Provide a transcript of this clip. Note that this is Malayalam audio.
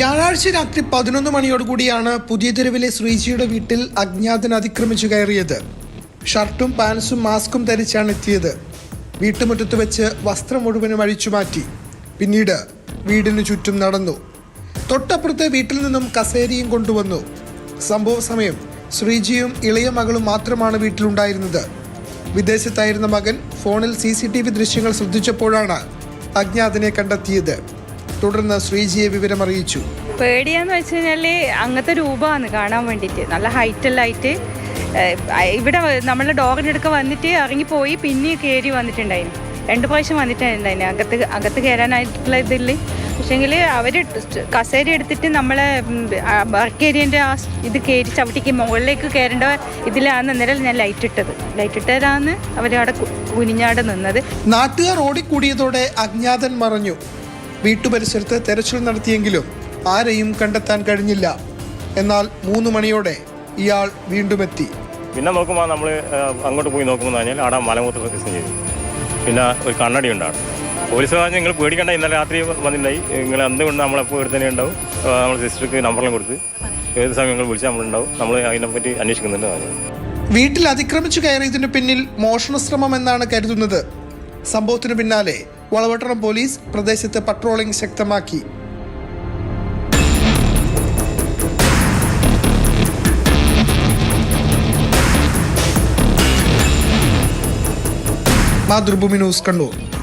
വ്യാഴാഴ്ച രാത്രി പതിനൊന്ന് മണിയോടുകൂടിയാണ് പുതിയ തെരുവിലെ ശ്രീജിയുടെ വീട്ടിൽ അജ്ഞാതൻ അതിക്രമിച്ചു കയറിയത്. ഷർട്ടും പാൻസും മാസ്കും ധരിച്ചാണ് എത്തിയത്. വീട്ടുമുറ്റത്ത് വെച്ച് വസ്ത്രം മുഴുവനും അഴിച്ചു മാറ്റി. പിന്നീട് വീടിനു ചുറ്റും നടന്നു. തൊട്ടപ്പുറത്തെ വീട്ടിൽ നിന്നും കസേരയും കൊണ്ടുവന്നു. സംഭവ സമയം ശ്രീജിയും ഇളയ മകളും മാത്രമാണ് വീട്ടിലുണ്ടായിരുന്നത്. വിദേശത്തായിരുന്ന മകൻ ഫോണിൽ സി സി ടി വി ദൃശ്യങ്ങൾ ശ്രദ്ധിച്ചപ്പോഴാണ് അജ്ഞാതനെ കണ്ടെത്തിയത്. തുടർന്ന് ശ്രീജിയെ വിവരമറിയിച്ചു പേടിയാന്ന് വെച്ച് കഴിഞ്ഞാൽ അങ്ങനത്തെ രൂപമാണ് കാണാൻ വേണ്ടിട്ട് നല്ല ഹൈറ്റെല്ലാം ആയിട്ട് ഇവിടെ നമ്മളെ ഡോറിന്റെ അടുക്ക വന്നിട്ട് ഇറങ്ങിപ്പോയി പിന്നെ കയറി വന്നിട്ടുണ്ടായിരുന്നു രണ്ട് പ്രാവശ്യം വന്നിട്ടുണ്ടായിരുന്നു അകത്ത് അകത്ത് കയറാനായിട്ടുള്ള ഇതിൽ പക്ഷേങ്കിൽ അവർ കസേര എടുത്തിട്ട് നമ്മളെ വർക്ക് ഏരിയന്റെ ആ ഇത് കയറി ചവിട്ടിക്ക് മുകളിലേക്ക് കയറേണ്ട ഇതിലാണ് അന്നേരം ഞാൻ ലൈറ്റ് ഇട്ടത്. ലൈറ്റ് ഇട്ടതാണ് അവരവിടെ കുനിഞ്ഞാടെ നിന്നത്. നാട്ടുകാർ ഓടിക്കൂടിയതോടെ അജ്ഞാതൻ മറഞ്ഞു. വീട്ടുപരിസരത്ത് തെരച്ചിൽ നടത്തിയെങ്കിലും ആരെയും കണ്ടെത്താൻ കഴിഞ്ഞില്ല. എന്നാൽ മൂന്ന് മണിയോടെ ഇയാൾ വീണ്ടും എത്തി. പിന്നെ നോക്കുമ്പോൾ നമ്മൾ അങ്ങോട്ട് പോയി നോക്കുമ്പോൾ കഴിഞ്ഞാൽ അവിടെ മലമൂത്ര സത്യസം ചെയ്തു. പിന്നെ ഒരു കണ്ണടി ഉണ്ടാണ്. പോലീസ് പറഞ്ഞാൽ നിങ്ങൾ പേടിക്കണ്ട ഇന്നലെ രാത്രി വന്നിട്ടുണ്ടായി നിങ്ങൾ എന്തുകൊണ്ട് നമ്മളെപ്പോൾ തന്നെ ഉണ്ടാവും? നമ്മൾ സിസ്റ്റർക്ക് നമ്പറെല്ലാം കൊടുത്ത് ഏത് സമയം നിങ്ങൾ വിളിച്ചാൽ നമ്മളുണ്ടാവും? നമ്മൾ അതിനെപ്പറ്റി അന്വേഷിക്കുന്നുണ്ട് പറഞ്ഞു. വീട്ടിൽ അതിക്രമിച്ചു കയറിയതിന് പിന്നിൽ മോഷണശ്രമം എന്നാണ് കരുതുന്നത്. സംഭവത്തിന് പിന്നാലെ വളവട്ടണം പോലീസ് പ്രദേശത്ത് പട്രോളിംഗ് ശക്തമാക്കി. മാതൃഭൂമി ന്യൂസ് കണ്ണൂർ.